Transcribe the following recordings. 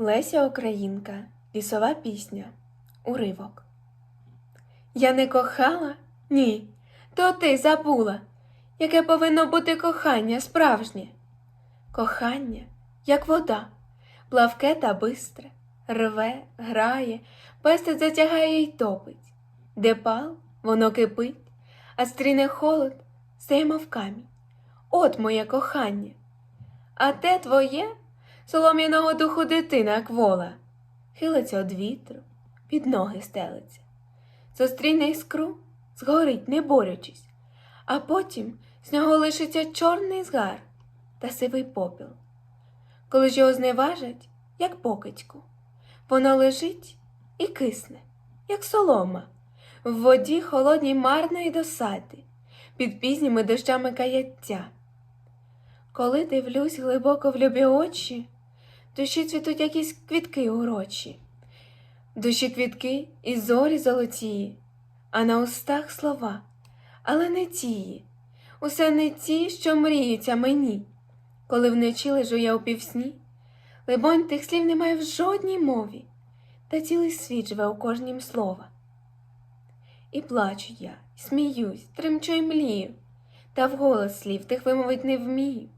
Леся Українка, лісова пісня, уривок. Я не кохала? Ні. То ти забула, яке повинно бути кохання справжнє. Кохання, як вода, плавке та бистре, рве, грає, пестить затягає й топить. Де пал, воно кипить, а стріне холод, стає мов камінь. От моє кохання. А те твоє солом'яного духу дитина квола, хилиться од вітру, під ноги стелиться. Зустріне іскру, згорить, не борючись, а потім з нього лишиться чорний згар та сивий попіл. Коли ж його зневажать, як покидьку, воно лежить і кисне, як солома, в воді холодній марної досади, під пізніми дощами каяття. Коли дивлюсь глибоко в любі очі, душі цвітуть якісь квітки урочі, душі квітки і зорі золотії, а на устах слова, але не тії, усе не ті, що мріються мені, коли вночі лежу я у півсні, либонь тих слів немає в жодній мові, та цілий світ живе у кожнім слова. І плачу я, і сміюсь, тремчу й млію, та вголос слів тих вимовить не вмію.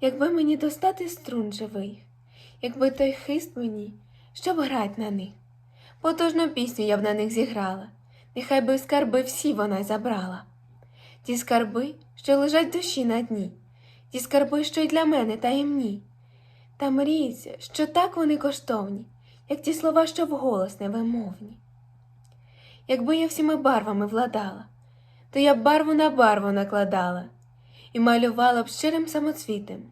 Якби мені достати струн живих, якби той хист мені, щоб грать на них. Потужну пісню я б на них зіграла, нехай би скарби всі вона й забрала. Ті скарби, що лежать в душі на дні, ті скарби, що й для мене таємні. Та мріється, що так вони коштовні, як ті слова, що вголос невимовні. Якби я всіми барвами владала, то я б барву на барву накладала і малювала б щирим самоцвітем,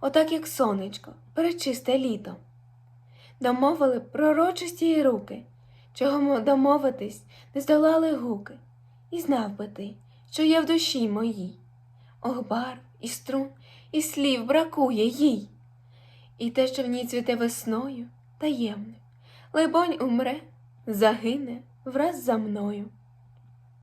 отак як сонечко, перечисте літо. Домовили пророчості й руки, чого домовитись не здолали гуки, і знав би ти, що є в душі моїй. Ох, барв і струн, і слів бракує їй. І те, що в ній цвіте весною, таємне, либонь умре, загине враз за мною.